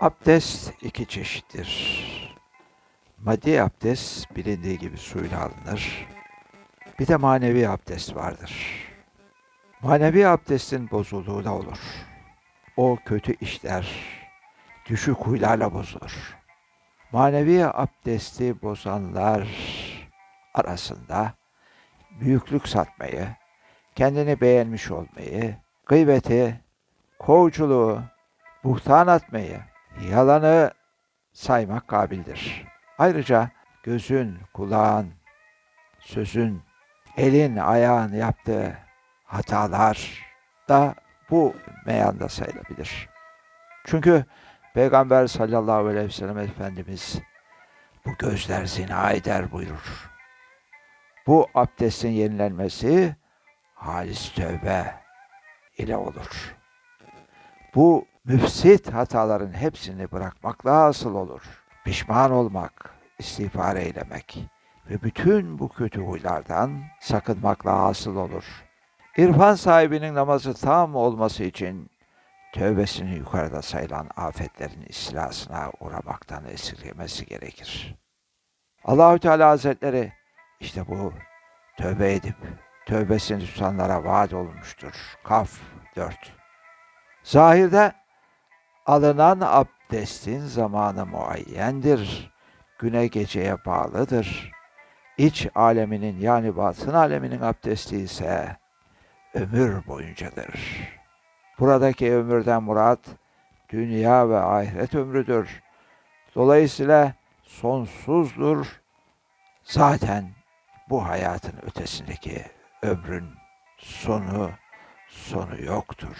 Abdest iki çeşittir. Maddi abdest bilindiği gibi suyla alınır. Bir de manevi abdest vardır. Manevi abdestin bozulduğu da olur. O kötü işler, düşük huylarla bozulur. Manevi abdesti bozanlar arasında büyüklük satmayı, kendini beğenmiş olmayı, gıybeti, kovuculuğu, buhtan atmayı, yalanı saymak kabildir. Ayrıca gözün, kulağın, sözün, elin, ayağın yaptığı hatalar da bu meyanda sayılabilir. Çünkü Peygamber sallallahu aleyhi ve sellem Efendimiz bu gözler zina eder buyurur. Bu abdestin yenilenmesi halis tövbe ile olur. Bu müfsit hataların hepsini bırakmakla asıl olur. Pişman olmak, istiğfar eylemek ve bütün bu kötü huylardan sakınmakla asıl olur. İrfan sahibinin namazı tam olması için tövbesini yukarıda sayılan afetlerin istilasına uğramaktan esirgemesi gerekir. Allahü Teala Hazretleri işte bu tövbe edip tövbesini tutanlara vaat olmuştur. Kaf 4 Zahirde alınan abdestin zamanı muayyendir. Güne geceye bağlıdır. İç aleminin yani batın aleminin abdesti ise ömür boyuncadır. Buradaki ömürden murat dünya ve ahiret ömrüdür. Dolayısıyla sonsuzdur. Zaten bu hayatın ötesindeki ömrün sonu sonu yoktur.